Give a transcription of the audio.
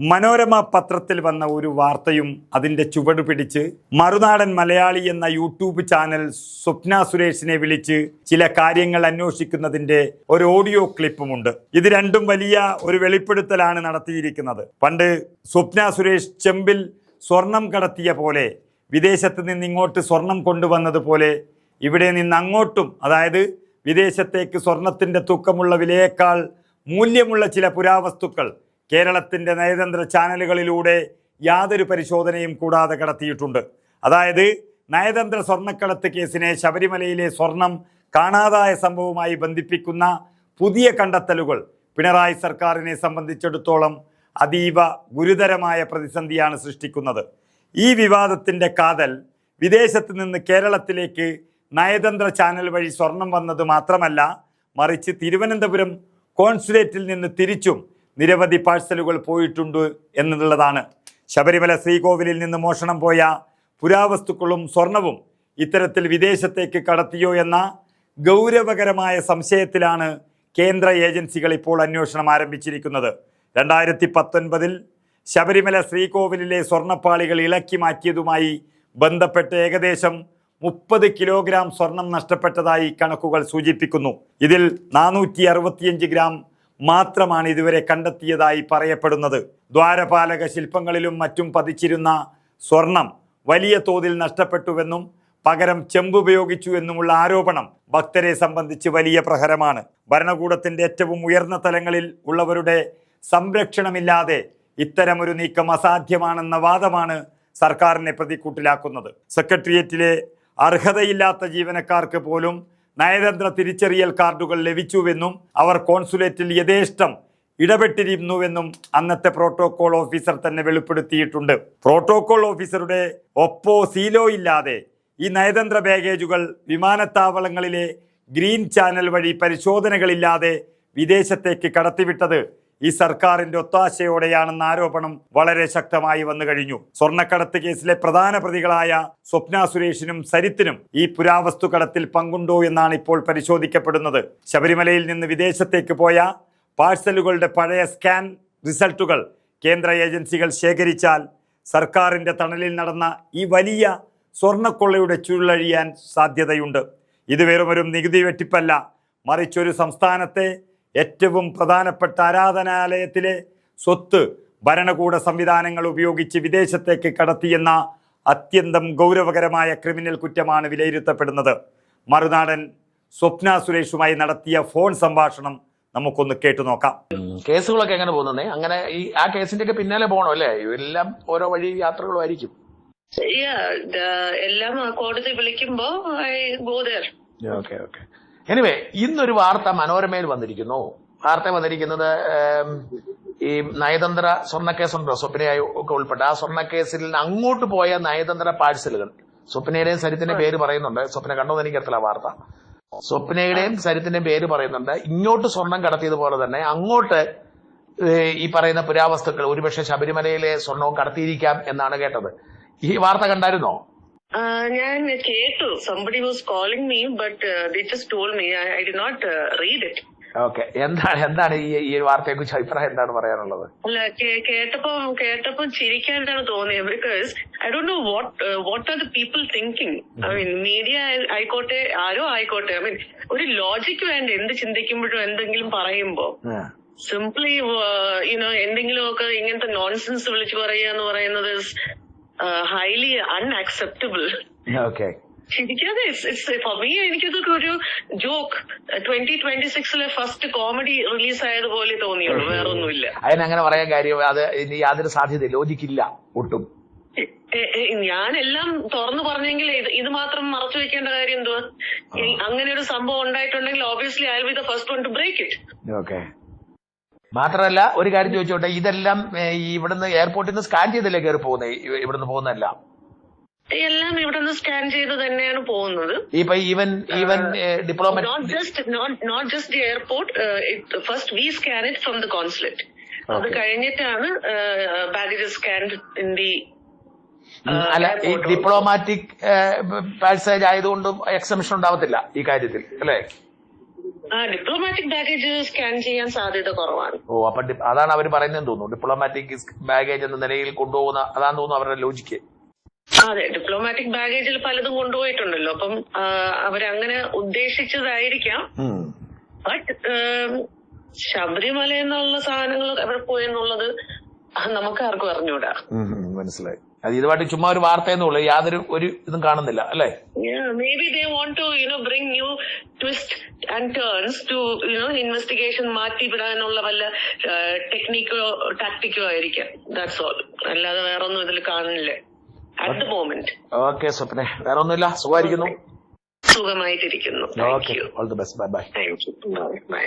മനോരമ പത്രത്തിൽ വന്ന ഒരു വാർത്തയും അതിന്റെ ചുവട് പിടിച്ച് മറുനാടൻ മലയാളി എന്ന യൂട്യൂബ് ചാനൽ സ്വപ്ന സുരേഷിനെ വിളിച്ച് ചില കാര്യങ്ങൾ അന്വേഷിക്കുന്നതിന്റെ ഒരു ഓഡിയോ ക്ലിപ്പുമുണ്ട്. ഇത് രണ്ടും വലിയ ഒരു വെളിപ്പെടുത്തലാണ് നടത്തിയിരിക്കുന്നത്. പണ്ട് സ്വപ്ന സുരേഷ് ചെമ്പിൽ സ്വർണം കടത്തിയ പോലെ വിദേശത്ത് നിന്ന് ഇങ്ങോട്ട് സ്വർണം കൊണ്ടുവന്നതുപോലെ ഇവിടെ നിന്ന് അങ്ങോട്ടും അതായത് വിദേശത്തേക്ക് സ്വർണത്തിന്റെ തൂക്കമുള്ള വിലയേക്കാൾ മൂല്യമുള്ള ചില പുരാവസ്തുക്കൾ കേരളത്തിന്റെ നയതന്ത്ര ചാനലുകളിലൂടെ യാതൊരു പരിശോധനയും കൂടാതെ കടത്തിയിട്ടുണ്ട്. അതായത് നയതന്ത്ര സ്വർണക്കടത്ത് കേസിനെ ശബരിമലയിലെ സ്വർണം കാണാതായ സംഭവവുമായി ബന്ധിപ്പിക്കുന്ന പുതിയ കണ്ടെത്തലുകൾ പിണറായി സർക്കാരിനെ സംബന്ധിച്ചിടത്തോളം അതീവ ഗുരുതരമായ പ്രതിസന്ധിയാണ് സൃഷ്ടിക്കുന്നത്. ഈ വിവാദത്തിന്റെ കാതൽ വിദേശത്ത് നിന്ന് കേരളത്തിലേക്ക് നയതന്ത്ര ചാനൽ വഴി സ്വർണം വന്നത് മാത്രമല്ല മറിച്ച് തിരുവനന്തപുരം കോൺസുലേറ്റിൽ നിന്ന് തിരിച്ചും നിരവധി പാഴ്സലുകൾ പോയിട്ടുണ്ട് എന്നുള്ളതാണ്. ശബരിമല ശ്രീകോവിലിൽ നിന്ന് മോഷണം പോയ പുരാവസ്തുക്കളും സ്വർണവും ഇത്തരത്തിൽ വിദേശത്തേക്ക് കടത്തിയോ എന്ന ഗൗരവകരമായ സംശയത്തിലാണ് കേന്ദ്ര ഏജൻസികൾ ഇപ്പോൾ അന്വേഷണം ആരംഭിച്ചിരിക്കുന്നത്. രണ്ടായിരത്തി പത്തൊൻപതിൽ ശബരിമല ശ്രീകോവിലിലെ സ്വർണപ്പാളികൾ ഇളക്കി മാറ്റിയതുമായി ബന്ധപ്പെട്ട് ഏകദേശം മുപ്പത് കിലോഗ്രാം സ്വർണം നഷ്ടപ്പെട്ടതായി കണക്കുകൾ സൂചിപ്പിക്കുന്നു. ഇതിൽ നാനൂറ്റി ഗ്രാം മാത്രമാണ് ഇതുവരെ കണ്ടെത്തിയതായി പറയപ്പെടുന്നത്. ദ്വാരപാലക ശില്പങ്ങളിലും മറ്റും പതിച്ചിരുന്ന സ്വർണം വലിയ തോതിൽ നഷ്ടപ്പെട്ടുവെന്നും പകരം ചെമ്പുപയോഗിച്ചു എന്നുമുള്ള ആരോപണം ഭക്തരെ സംബന്ധിച്ച് വലിയ പ്രഹരമാണ്. ഭരണകൂടത്തിന്റെ ഏറ്റവും ഉയർന്ന തലങ്ങളിൽ ഉള്ളവരുടെ സംരക്ഷണമില്ലാതെ ഇത്തരമൊരു നീക്കം അസാധ്യമാണെന്ന വാദമാണ് സർക്കാരിനെ പ്രതിക്കൂട്ടിലാക്കുന്നത്. സെക്രട്ടേറിയറ്റിലെ അർഹതയില്ലാത്ത ജീവനക്കാർക്ക് പോലും നയതന്ത്ര തിരിച്ചറിയൽ കാർഡുകൾ ലഭിച്ചുവെന്നും അവർ കോൺസുലേറ്റിൽ യഥേഷ്ടം ഇടപെട്ടിരുന്നുവെന്നും അന്നത്തെ പ്രോട്ടോകോൾ ഓഫീസർ തന്നെ വെളിപ്പെടുത്തിയിട്ടുണ്ട്. പ്രോട്ടോകോൾ ഓഫീസറുടെ ഒപ്പോ സീലോ ഇല്ലാതെ ഈ നയതന്ത്ര ബാഗേജുകൾ വിമാനത്താവളങ്ങളിലെ ഗ്രീൻ ചാനൽ വഴി പരിശോധനകളില്ലാതെ വിദേശത്തേക്ക് കടത്തിവിട്ടത് ഈ സർക്കാരിന്റെ ഒത്താശയോടെയാണെന്ന ആരോപണം വളരെ ശക്തമായി വന്നു കഴിഞ്ഞു. സ്വർണക്കടത്ത് കേസിലെ പ്രധാന പ്രതികളായ സ്വപ്ന സുരേഷിനും സരിത്തിനും ഈ പുരാവസ്തു കടത്തിൽ പങ്കുണ്ടോ എന്നാണ് ഇപ്പോൾ പരിശോധിക്കപ്പെടുന്നത്. ശബരിമലയിൽ നിന്ന് വിദേശത്തേക്ക് പോയ പാഴ്സലുകളുടെ പഴയ സ്കാൻ റിസൾട്ടുകൾ കേന്ദ്ര ഏജൻസികൾ ശേഖരിച്ചാൽ സർക്കാരിന്റെ തണലിൽ നടന്ന ഈ വലിയ സ്വർണക്കൊള്ളയുടെ ചുരുളഴിയാൻ സാധ്യതയുണ്ട്. ഇത് വെറുമൊരു നികുതി വെട്ടിപ്പല്ല മറിച്ചൊരു സംസ്ഥാനത്തെ ഏറ്റവും പ്രധാനപ്പെട്ട ആരാധനാലയത്തിലെ സ്വത്ത് ഭരണകൂട സംവിധാനങ്ങൾ ഉപയോഗിച്ച് വിദേശത്തേക്ക് കടത്തിയെന്ന അത്യന്തം ഗൗരവകരമായ ക്രിമിനൽ കുറ്റമാണ് വിലയിരുത്തപ്പെടുന്നത്. മറുനാടൻ സ്വപ്ന സുരേഷുമായി നടത്തിയ ഫോൺ സംഭാഷണം നമുക്കൊന്ന് കേട്ടു നോക്കാം. കേസുകളൊക്കെ എങ്ങനെ പോകുന്നേ അങ്ങനെ ഈ ആ കേസിന്റെ ഒക്കെ പിന്നാലെ പോകണോ അല്ലേ? എല്ലാം ഓരോ വഴി യാത്രകളും ആയിരിക്കും. എല്ലാം കോടതി വിളിക്കുമ്പോ I go there okay okay. Anyway ഇന്നൊരു വാർത്ത മനോരമയിൽ വന്നിരിക്കുന്നു. വാർത്ത വന്നിരിക്കുന്നത് ഈ നയതന്ത്ര സ്വർണക്കേസുണ്ടോ. സ്വപ്നയായി ഒക്കെ ഉൾപ്പെട്ട. ആ സ്വർണക്കേസിൽ അങ്ങോട്ട് പോയ നയതന്ത്ര പാഴ്സലുകൾ. സ്വപ്നയുടെയും സരിത്തിന്റെ പേര് പറയുന്നുണ്ട്. സ്വപ്ന കണ്ടോന്ന് എനിക്കറിയില്ല വാർത്ത. സ്വപ്നയുടെയും സരിത്തിന്റെയും പേര് പറയുന്നുണ്ട്. ഇങ്ങോട്ട് സ്വർണം കടത്തിയതുപോലെ തന്നെ അങ്ങോട്ട് ഈ പറയുന്ന പുരാവസ്തുക്കൾ ഒരുപക്ഷെ ശബരിമലയിലെ സ്വർണവും കടത്തിയിരിക്കാം എന്നാണ് കേട്ടത്. ഈ വാർത്ത കണ്ടായിരുന്നോ? ഞാൻ കേട്ടു. Somebody was calling me but they just told me I did not read it okay എന്താണ് എന്താണ് ഈ ഈ വാർത്തയെ കുറിച്ച് അഭിപ്രായം എന്താണ് പറയാനുള്ളത്? അല്ല കേട്ടപ്പോ കേട്ടപ്പോ ചിരിക്കാനാണ് തോന്നിയത് because I don't know what what are the people thinking I mean media ആയിക്കോട്ടെ ആരോ ആയിക്കോട്ടെ. ഐ മീൻ ഒരു ലോജിക് വേണ്ട എന്ത് ചിന്തിക്കുമ്പോഴും എന്തെങ്കിലും പറയുമ്പോ. സിംപ്ലി യുനോ എന്തെങ്കിലുമൊക്കെ ഇങ്ങനത്തെ നോൺസെൻസ് വിളിച്ചു പറയുക എന്ന് പറയുന്നത് ഹൈലി അൺആക്സെപ്റ്റബിൾ ഓക്കെ ശരിക്കാതെ ഫോർ മീ എനിക്കിതൊക്കെ ഒരു ജോക്ക് ട്വന്റി ട്വന്റി സിക്സിലെ ഫസ്റ്റ് കോമഡി റിലീസ് ആയതുപോലെ തോന്നിയുള്ളൂ. വേറൊന്നുമില്ല. അതിനങ്ങനെ പറയാൻ കാര്യം അത് ഇനി യാതൊരു സാധ്യത ലോജിക്കില്ല ഒട്ടും. ഞാൻ എല്ലാം ഞാനെല്ലാം തുറന്നു പറഞ്ഞെങ്കിൽ ഇത് ഇത് മാത്രം മറച്ചു വെക്കേണ്ട കാര്യം എന്തുവാ? അങ്ങനെ ഒരു സംഭവം ഉണ്ടായിട്ടുണ്ടെങ്കിൽ obviously I be the first one to break it okay മാത്രമല്ല ഒരു കാര്യം ചോദിച്ചോട്ടെ ഇതെല്ലാം ഇവിടുന്ന് എയർപോർട്ടിൽ നിന്ന് സ്കാൻ ചെയ്തല്ലേ കയറി പോകുന്നത് ഇവിടുന്ന് പോകുന്നതെല്ലാം? എല്ലാം ഇവിടെ നിന്ന് സ്കാൻ ചെയ്ത് തന്നെയാണ് പോകുന്നത്. ഇപ്പൊ even even diplomat not just not just the airport first we scan it from the consulate അത്. കഴിഞ്ഞിട്ടാണ് ബാഗേജ് സ്കാൻ ഇൻ ദി അല്ല ഈ ഡിപ്ലോമാറ്റിക് പാസേജ് ആയതുകൊണ്ടും എക്സംഷൻ ഉണ്ടാവത്തില്ല ഈ കാര്യത്തിൽ അല്ലേ? ഡിപ്ലോമാറ്റിക് ബാഗേജ് സ്കാൻ ചെയ്യാൻ സാധ്യത കുറവാണ്. ഓ അപ്പൊ അതാണ് അവർ പറയുന്നതെന്ന് തോന്നുന്നു. ഡിപ്ലോമാറ്റിക് ബാഗേജ് എന്ന നിലയിൽ കൊണ്ടുപോകുന്ന അതാന്ന് തോന്നുന്നു അവരുടെ ലോജിക്ക് അതെ ഡിപ്ലോമാറ്റിക് ബാഗേജിൽ പലതും കൊണ്ടുപോയിട്ടുണ്ടല്ലോ. അപ്പം അവരങ്ങനെ ഉദ്ദേശിച്ചതായിരിക്കാം. ബട്ട് ശബരിമല എന്നുള്ള സാധനങ്ങൾ എവിടെ പോയെന്നുള്ളത് നമുക്ക് ആർക്കും അറിഞ്ഞൂടാ. മനസ്സിലായി. അത് ഇതുമായിട്ട് ചുമ്മാ ഒരു വാർത്തയെന്നുള്ളൂ യാതൊരു ഒരു ഇതും കാണുന്നില്ല അല്ലേ? Maybe they want to you know bring new twist and turns to you know investigation മാറ്റിവിടാനുള്ള വല്ല ടെക്നിക്കോ ടാക്ടിക്കോ ആയിരിക്കാം. ദാറ്റ്സ് ഓൾ അല്ലാതെ വേറൊന്നും ഇതിൽ കാണുന്നില്ല. അറ്റ് ദ മോമെന്റ് ഓക്കെ സ്വപ്നെ. വേറെ ഒന്നുമില്ല സുഖമായിരിക്കുന്നു സുഖമായിട്ടിരിക്കുന്നു. You all the best bye bye you bye